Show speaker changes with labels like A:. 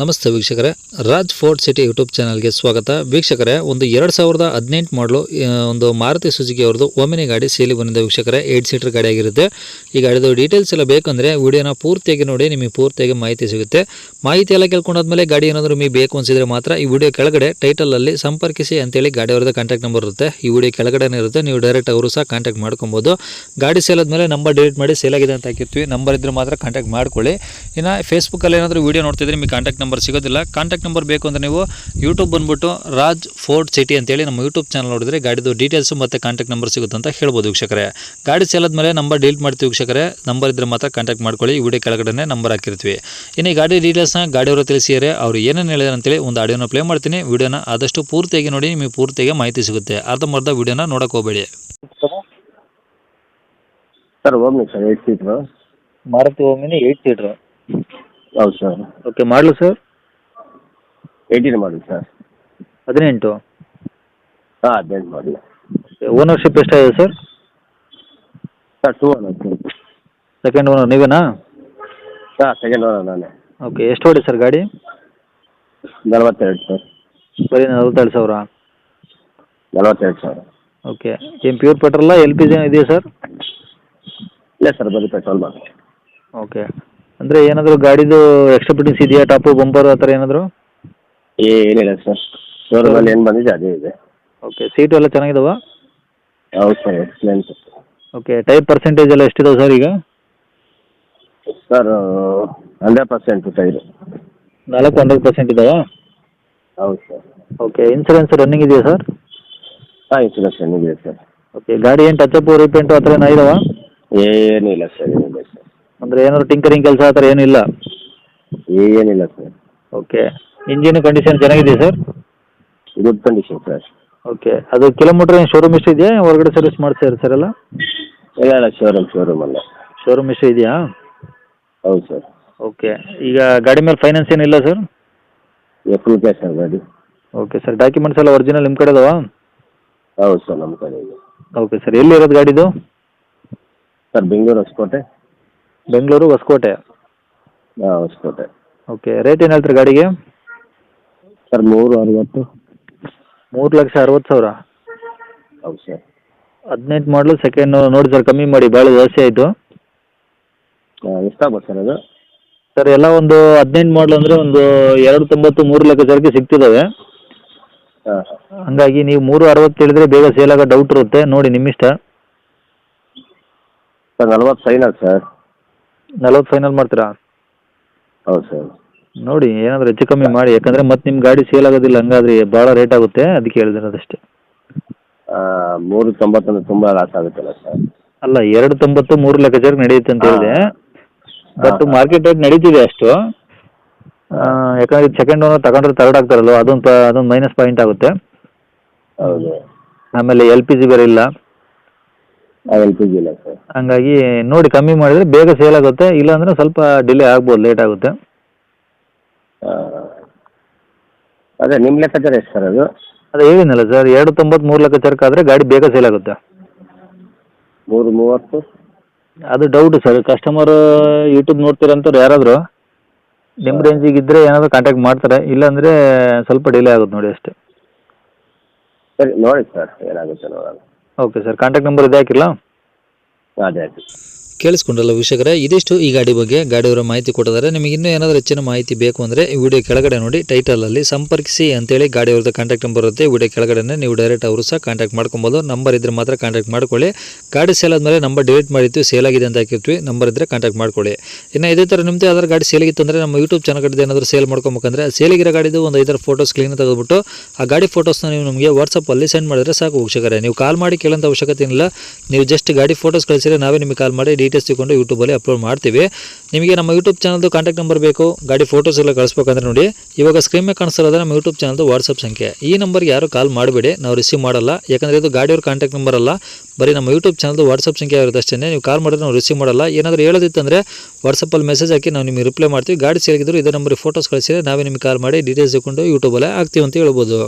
A: ನಮಸ್ತೆ ವೀಕ್ಷಕರೇ. Raj fort city YouTube ಚಾನಲ್ಗೆ ಸ್ವಾಗತ. ವೀಕ್ಷಕರೇ, ಒಂದು ಎರಡು ಸಾವಿರದ ಹದಿನೆಂಟು ಮಾಡಲು ಒಂದು ಮಾರುತಿ ಸುಜುಕಿ ಅವ್ರದ್ದು ಒಮಿನಿ ಗಾಡಿ ಸೇಲಿ ಬಂದಿದೆ ವೀಕ್ಷಕರೇ. ಏಟ್ ಸೀಟರ್ ಗಾಡಿ ಆಗಿರುತ್ತೆ. ಈ ಗಾಡಿದು ಡೀಟೇಲ್ಸ್ ಎಲ್ಲ ಬೇಕಂದರೆ ವಿಡಿಯೋನ ಪೂರ್ತಿಯಾಗಿ ನೋಡಿ, ನಿಮಗೆ ಪೂರ್ತಿಯಾಗಿ ಮಾಹಿತಿ ಸಿಗುತ್ತೆ. ಮಾಹಿತಿ ಎಲ್ಲ ಕೇಳ್ಕೊಂಡಾದ್ಮೇಲೆ ಗಾಡಿ ಏನಾದರೂ ನಿಮಗೆ ಬೇಕು ಅನಿಸಿದರೆ ಮಾತ್ರ ಈ ವಿಡಿಯೋ ಕೆಳಗಡೆ ಟೈಟಲಲ್ಲಿ ಸಂಪರ್ಕಿಸಿ ಅಂತೇಳಿ ಗಾಡಿ ಅವ್ರದ್ದು ಕಾಂಟ್ಯಾಕ್ಟ್ ನಂಬರ್ ಇರುತ್ತೆ. ಈ ವಿಡಿಯೋ ಕೆಳಗಡೆನೇ ಇರುತ್ತೆ. ನೀವು ಡೈರೆಕ್ಟ್ ಅವರು ಸಹ ಕಾಂಟ್ಯಾಕ್ಟ್ ಮಾಡ್ಕೊಬೋದು. ಗಾಡಿ ಸೇಲ್ ಆದಮೇಲೆ ನಂಬರ್ ಡಿಲೀಟ್ ಮಾಡಿ ಸೇಲ್ ಆಗಿದೆ ಅಂತ ಹಾಕಿರ್ತೀವಿ. ನಂಬರ್ ಇದ್ದರೆ ಮಾತ್ರ ಕಾಂಟ್ಯಾಕ್ಟ್ ಮಾಡ್ಕೊಳ್ಳಿ. ಇನ್ನು ಫೇಸ್ಬುಕ್ಕಲ್ಲಿ ಏನಾದರೂ ವೀಡಿಯೋ ನೋಡ್ತಿದ್ರೆ ನಿಮಗೆ ಕಾಂಟ್ಯಾಕ್ಟ್ ನಂಬರ್ ಸಿಗೋದಿಲ್ಲ. ಕಾಂಟ್ಯಾಕ್ಟ್ ನಂಬರ್ ಬೇಕು ಅಂದರೆ ನೀವು ಯೂಟ್ಯೂಬ್ ಬಂದ್ಬಿಟ್ಟು ರಾಜ್ ಫೋರ್ಟ್ ಸಿಟಿ ಅಂತೇಳಿ ನಮ್ಮ ಯೂಟ್ಯೂಬ್ ಚಾನಲ್ ನೋಡಿದ್ರೆ ಗಾಡಿದು ಡೀಟೇಲ್ಸು ಮತ್ತು ಕಾಂಟ್ಯಾಕ್ಟ್ ನಂಬರ್ ಸಿಗುತ್ತೆ ಅಂತ ಹೇಳ್ಬೋದು ವೀಕ್ಷಕರೇ. ಗಾಡಿ ಸೇಲ್ ಆದಮೇಲೆ ನಂಬರ್ ಡಿಲೀಟ್ ಮಾಡ್ತೀವಿ ವೀಕ್ಷಕರೇ. ನಂಬರ್ ಇದ್ರೆ ಮಾತ್ರ ಕಾಂಟ್ಯಾಕ್ಟ್ ಮಾಡ್ಕೊಳ್ಳಿ. ಈ ವಿಡಿಯೋ ಕೆಳಗಡೆ ನಂಬರ್ ಹಾಕಿರ್ತೀವಿ. ಇನ್ನು ಈ ಗಾಡಿ ಡೀಟೇಲ್ಸ್ನ ಗಾಡಿಯವರು ತಿಳಿಸಿದರೆ ಅವರು ಏನೇನು ಹೇಳಿದಾರೆ ಅಂತೇಳಿ ಒಂದು ಆಡಿಯೋನ ಪ್ಲೇ ಮಾಡ್ತೀನಿ. ವಿಡಿಯೋನ ಆದಷ್ಟು ಪೂರ್ತಿಯಾಗಿ ನೋಡಿ ನಿಮಗೆ ಪೂರ್ತಿಯಾಗಿ ಮಾಹಿತಿ ಸಿಗುತ್ತೆ. ಅರ್ಧಂಬರ್ಧ ವಿಡಿಯೋನ ನೋಡೋಕೆ ಹೋಗಬೇಡಿ.
B: Sir Omni sir eight seater.
A: Maruti Omni eight seater.
B: ಹೌದು ಸರ್
A: ಓಕೆ ಮಾಡಲು ಸರ್
B: ಏಯ್ಟೀನ್ ಮಾಡಲಿ ಸರ್
A: ಹದಿನೆಂಟು?
B: ಹಾಂ ಹದಿನೆಂಟು ಮಾಡಿ
A: ಓನರ್ಶಿಪ್ ಎಷ್ಟಾಗಿದೆ sir
B: sir two owner
A: second owner ನೀವೇನಾ?
B: ಹಾಂ ಸೆಕೆಂಡ್ ಓನರ್ ನಾನೇ.
A: ಓಕೆ ಎಷ್ಟು ಓಡಿ ಸರ್ ಗಾಡಿ?
B: ನಲವತ್ತೆರಡು ಸರ್
A: ಬರೀ ನಲ್ವತ್ತೆರಡು ಸಾವಿರ.
B: ನಲವತ್ತೆರಡು ಸಾವಿರ.
A: ಓಕೆ ಏನು pure petrol L P G ಇದೆಯಾ ಸರ್
B: ಇಲ್ಲ ಸರ್ ಬರೀ ಪೆಟ್ರೋಲ್ ಮಾಡಿ
A: ಓಕೆ ಅಂದರೆ ಏನಾದರೂ ಗಾಡಿದು ಎಕ್ಸ್ಟ್ರಾ ಫಿಟ್ಟಿಂಗ್ಸ್ ಇದೆಯಾ ಟಾಪು ಬಂಪರು ಆ ಥರ ಏನಾದರೂ?
B: ಏನಿಲ್ಲ ಸರ್. ಶೋರೂಮಲ್ಲಿ ಏನು ಬಂದಿದೆ ಅದೇ ಇದೆ.
A: ಓಕೆ ಸೀಟು ಎಲ್ಲ ಚೆನ್ನಾಗಿದಾವ?
B: ಹೌದು sir excellent
A: okay tyre percentage ಎಲ್ಲ ಎಷ್ಟಿದಾವೆ ಸರ್ ಈಗ?
B: Sir hundred percent tyre.
A: ನಾಲ್ಕು ಹಂಡ್ರೆಡ್ ಪರ್ಸೆಂಟ್ ಇದಾವಾ?
B: ಹೌದು ಸರ್.
A: ಓಕೆ ಇನ್ಸೂರೆನ್ಸ್ ರನ್ನಿಂಗ್ ಇದೆಯಾ ಸರ್?
B: ಹಾಂ ಇನ್ಸೂರೆನ್ಸ್ ಇದೆ ಸರ್.
A: ಓಕೆ ಗಾಡಿ ಏನು ಟಚ್ ರೀಪೇಂಟು ಆ ಥರ ಏನಾಗಿದಾವ
B: ಏನಿಲ್ಲ ಸರ್
A: ಅಂದರೆ ಏನಾದ್ರು ಟಿಂಕರಿಂಗ್ ಕೆಲಸ ಆ ಥರ ಏನಿಲ್ಲ
B: ಏನಿಲ್ಲ ಸರ್.
A: ಓಕೆ ಇಂಜಿನ್ ಕಂಡೀಷನ್ ಚೆನ್ನಾಗಿದೆಯಾ sir?
B: Good condition sir.
A: Okay ಅದು ಕಿಲೋಮೀಟರ್ ಏನು ಶೋರೂಮ್ ಇಷ್ಟ ಇದೆಯಾ ಹೊರಗಡೆ ಸರ್ವಿಸ್ ಮಾಡ್ತೀರಾ ಸರ್ ಎಲ್ಲ?
B: ಇಲ್ಲ ಇಲ್ಲ ಶೋರೂಮ್ ಅಲ್ಲ.
A: ಶೋರೂಮ್ ಇಷ್ಟ ಇದೆಯಾ?
B: ಹೌದು ಸರ್.
A: ಓಕೆ ಈಗ ಗಾಡಿ ಮೇಲೆ ಫೈನಾನ್ಸ್ ಏನಿಲ್ಲ ಸರ್
B: ಫುಲ್ ಕ್ಯಾಶ್ ಸರ್ ಗಾಡಿ.
A: ಓಕೆ ಸರ್ ಡಾಕ್ಯುಮೆಂಟ್ಸ್ ಎಲ್ಲ ಒರಿಜಿನಲ್ ನಿಮ್ಮ ಕಡೆ ಇದಾವಾ
B: ಹೌದು ಸರ್ ನಮ್ಮ ಕಡೆ ಇದೆ
A: ಓಕೆ ಸರ್ ಎಲ್ಲಿ ಇರೋದು ಗಾಡಿದು?
B: ಸರ್ ಬೆಂಗಳೂರು ಹೊಸಕೋಟೆ.
A: ಬೆಂಗಳೂರು ಹೊಸಕೋಟೆ.
B: ಹಾಂ ಹೊಸಕೋಟೆ.
A: ಓಕೆ ರೇಟ್ ಏನು ಹೇಳ್ತೀರಿ ಗಾಡಿಗೆ?
B: ಸರ್ ಮೂರು ಅರವತ್ತು.
A: ಮೂರು ಲಕ್ಷ ಅರವತ್ತು ಸಾವಿರ?
B: ಹೌದು ಸರ್.
A: ಹದಿನೆಂಟು ಮಾಡಲು ಸೆಕೆಂಡ್ ನೋಡಿ ಸರ್ ಕಮ್ಮಿ ಮಾಡಿ ಭಾಳ ಜಾಸ್ತಿ ಆಯಿತು.
B: ಎಷ್ಟಾಗ್ಬೋದು ಸರ್ ಅದು?
A: ಸರ್ ಎಲ್ಲ ಒಂದು ಹದಿನೆಂಟು ಮಾಡಲು ಅಂದರೆ ಒಂದು ಎರಡು ತೊಂಬತ್ತು ಮೂರು ಲಕ್ಷ ಜಾರಿಗೆ ಸಿಗ್ತಿದ್ದಾವೆ
B: ಹಾಂ
A: ಹಂಗಾಗಿ ನೀವು ಮೂರು ಅರವತ್ತು ಹೇಳಿದ್ರೆ ಬೇಗ ಸೇಲ್ ಆಗೋ ಡೌಟ್ ಇರುತ್ತೆ. ನೋಡಿ ನಿಮ್ಮಿಷ್ಟ.
B: ಸರ್ ನಲ್ವತ್ತು ಫೈನಲ್ ಸರ್.
A: ನಲ್ವತ್ತು ಫೈನಲ್ ಮಾಡ್ತೀರಾ?
B: ಹೌದು ಸರ್.
A: ನೋಡಿ ಏನಾದರೂ ಹೆಚ್ಚು ಕಮ್ಮಿ ಮಾಡಿ ಯಾಕಂದರೆ ಮತ್ತೆ ನಿಮ್ಮ ಗಾಡಿ ಸೇಲ್ ಆಗೋದಿಲ್ಲ ಹಂಗಾದ್ರೆ ಭಾಳ ರೇಟ್ ಆಗುತ್ತೆ ಅದಕ್ಕೆ ಹೇಳಿದಿರೋದಷ್ಟೇ
B: ಮೂರು ತೊಂಬತ್ತಂದ್ರೆ ತುಂಬ ಲಾಸ್ ಆಗುತ್ತಲ್ಲ ಸರ್?
A: ಅಲ್ಲ ಎರಡು ತೊಂಬತ್ತು ಮೂರು ಲೆಕ್ಕಾಚಾರಕ್ಕೆ ನಡೆಯುತ್ತೆ ಅಂತ ಹೇಳಿದೆ. ಬಟ್. ಮಾರ್ಕೆಟ್ ರೇಟ್ ನಡೀತಿದೆ ಅಷ್ಟು. ಯಾಕಂದ್ರೆ ಸೆಕೆಂಡ್ ಓನರ್ ತಗೊಂಡ್ರೆ ತರ್ಡ್ ಆಗ್ತಾರಲ್ವ ಅದೊಂದು ಅದೊಂದು ಮೈನಸ್ ಪಾಯಿಂಟ್ ಆಗುತ್ತೆ.
B: ಹೌದು.
A: ಆಮೇಲೆ ಎಲ್ ಪಿ ಜಿ ಬೇರೆ ಇಲ್ಲ.
B: ಎಲ್ ಪಿ ಜಿ ಇಲ್ಲ ಸರ್.
A: ಹಂಗಾಗಿ ನೋಡಿ ಕಮ್ಮಿ ಮಾಡಿದರೆ ಬೇಗ ಸೇಲ್ ಆಗುತ್ತೆ ಇಲ್ಲಾಂದರೆ ಸ್ವಲ್ಪ ಡಿಲೇ ಆಗ್ಬೋದು ಲೇಟ್ ಆಗುತ್ತೆ.
B: ಅದೇ ನಿಮ್ಮ ಲೆಕ್ಕಾಚಾರ ಎಷ್ಟು ಸರ್ ಅದು?
A: ಅದೇ ಹೇಳಿದ್ನಲ್ಲ ಸರ್ ಎರಡು ತೊಂಬತ್ತು ಮೂರು ಲೆಕ್ಕಾಚಾರಕ್ಕೆ ಆದರೆ ಗಾಡಿ ಬೇಗ ಸೇಲ್ ಆಗುತ್ತೆ.
B: ಮೂರು ಮೂವತ್ತು?
A: ಅದು ಡೌಟ್ ಸರ್ ಕಸ್ಟಮರ್ ಯೂಟ್ಯೂಬ್ ನೋಡ್ತೀರಂತವ್ರು ಯಾರಾದರೂ ನಿಮ್ಮ ರೇಂಜಿಗೆ ಇದ್ದರೆ ಏನಾದರೂ ಕಾಂಟ್ಯಾಕ್ಟ್ ಮಾಡ್ತಾರೆ ಇಲ್ಲಾಂದರೆ ಸ್ವಲ್ಪ ಡಿಲೇ ಆಗುತ್ತೆ ನೋಡಿ ಅಷ್ಟೇ.
B: ಸರಿ ನೋಡಿ ಸರ್ ಏನಾಗುತ್ತೆ ನೋಡೋಣ.
A: ಓಕೆ ಸರ್ ಕಾಂಟ್ಯಾಕ್ಟ್ ನಂಬರ್ ಇದೆ ಹಾಕಿಲ್ಲ
B: ಅದೇ ಆಯ್ತು
A: ಕೇಳಿಸ್ಕೊಂಡ್ರಲ್ಲ ವೀಕ್ಷಕರೇ, ಇದಿಷ್ಟು ಈ ಗಾಡಿ ಬಗ್ಗೆ ಗಾಡಿಯವರ ಮಾಹಿತಿ ಕೊಟ್ಟಿದ್ದಾರೆ. ನಿಮಗೆ ಇನ್ನೂ ಏನಾದರೂ ಹೆಚ್ಚಿನ ಮಾಹಿತಿ ಬೇಕು ಅಂದರೆ ಈ ವಿಡಿಯೋ ಕೆಳಗಡೆ ನೋಡಿ ಟೈಟಲಲ್ಲಿ ಸಂಪರ್ಕಿಸಿ ಅಂತೇಳಿ ಗಾಡಿಯವ್ರದ್ದು ಕಾಂಟ್ಯಾಕ್ಟ್ ನಂಬರ್ ಇರುತ್ತೆ. ವಿಡಿಯೋ ಕೆಳಗಡೆ ನೀವು ಡೈರೆಕ್ಟ್ ಅವರು ಸಹ ಕಾಂಟ್ಯಾಕ್ಟ್ ಮಾಡ್ಕೊಬೋದು. ನಂಬರ್ ಇದ್ದರೆ ಮಾತ್ರ ಕಾಂಟ್ಯಾಕ್ಟ್ ಮಾಡ್ಕೊಳ್ಳಿ. ಗಾಡಿ ಸೇಲ್ ಆದಮೇಲೆ ನಂಬರ್ ಡಿಲೀಟ್ ಮಾಡಿತ್ತು ಸೇಲ್ ಆಗಿದೆ ಅಂತ ಹಾಕಿರ್ತೀವಿ. ನಂಬರ್ ಇದ್ದರೆ ಕಾಂಟ್ಯಾಕ್ಟ್ ಮಾಡ್ಕೊಳ್ಳಿ. ಇನ್ನು ಇದೇ ಥರ ನಿಮ್ಮದೇ ಯಾವ್ದಾರು ಗಾಡಿ ಸೇಲಿಗಿತ್ತು ಅಂದರೆ ನಮ್ಮ ಯೂಟ್ಯೂಬ್ ಚಾನಲ್ ಕಡೆ ಏನಾದರೂ ಸೇಲ್ ಮಾಡ್ಕೊಬೇಕಂದ್ರೆ ಸೇಲಿಗಿರೋ ಗಾಡಿದು ಒಂದು ಐದಾರು ಫೋಟೋಸ್ ಕ್ಲೀನ್ ತೆಗೆದುಬಿಟ್ಟು ಆ ಗಾಡಿ ಫೋಟೋಸ್ನ ನೀವು ನಮಗೆ ವಾಟ್ಸಪ್ಪಲ್ಲಿ ಸೆಂಡ್ ಮಾಡಿದ್ರೆ ಸಾಕು ವೀಕ್ಷಕರೇ. ನೀವು ಕಾಲ್ ಮಾಡಿ ಕೇಳೋಂಥ ಅವಶ್ಯಕತೆ ಇಲ್ಲ ನೀವು ಜಸ್ಟ್ ಗಾಡಿ ಫೋಟೋಸ್ ಕಳಿಸಿದ್ರೆ ನಾವೇ ನಿಮಗೆ ಕಾಲ್ ಮಾಡಿ ಡೀಟೇಲ್ಸ್ ತಗೊಂಡು ಯೂಟ್ಯೂಬಲ್ಲಿ ಅಪ್ಲೋಡ್ ಮಾಡ್ತೀವಿ. ನಿಮಗೆ ನಮ್ಮ ಯೂಟ್ಯೂಬ್ ಚಾನಲ್ದು ಕಾಂಟ್ಯಾಕ್ಟ್ ನಂಬರ್ ಬೇಕು, ಗಾಡಿ ಫೋಟೋಸ್ ಎಲ್ಲ ಕಳಿಸ್ಬೇಕಂದ್ರೆ ನೋಡಿ. ಇವಾಗ ಸ್ಕ್ರೀನ್ ಮೇಲೆ ಕಾಣಿಸ್ತಾರೆ ನಮ್ಮ ಯೂಟ್ಯೂಬ್ ಚಾನಲ್ದು ವಾಟ್ಸಪ್ ಸಂಖ್ಯೆ. ಈ ನಂಬರ್ಗೆ ಯಾರು ಕಾಲ್ ಮಾಡಬೇಡಿ, ನಾವು ರಿಸೀವ್ ಮಾಡಲ್ಲ. ಯಾಕಂದರೆ ಇದು ಗಾಡಿಯವ್ರ ಕಾಂಟ್ಯಾಕ್ಟ್ ನಂಬರ್ ಅಲ್ಲ. ಬರೀ ನಮ್ಮ ಯೂಟ್ಯೂಬ್ ಚಾನಲ್ದು ವಾಟ್ಸಪ್ ಸಂಖ್ಯೆ ಇರುತ್ತೆ ಅಷ್ಟೇ ನೀವು ಕಾಲ್ ಮಾಡಿದ್ರೆ ನಾವು ರಿಸೀವ್ ಮಾಡಲ್ಲ. ಏನಾದರೂ ಹೇಳೋದಿತ್ತಂದರೆ ವಾಟ್ಸಪ್ಪಲ್ಲಿ ಮೆಸೇಜ್ ಹಾಕಿ ನಾವು ನಿಮಗೆ ರಿಪ್ಲೈ ಮಾಡ್ತೀವಿ. ಗಾಡಿ ಸೇರಿದ್ರು ಇದೇ ನಂಬರಿಗೆ ಫೋಟೋಸ್ ಕಳಿಸಿದ್ರೆ ನಾವೇ ನಿಮಗೆ ಕಾಲ್ ಮಾಡಿ ಡೀಟೇಲ್ಸ್ ತಗೊಂಡು ಯೂಟ್ಯೂಬಲ್ಲೇ ಹಾಕ್ತೀವಿ ಅಂತ ಹೇಳ್ಬೋದು.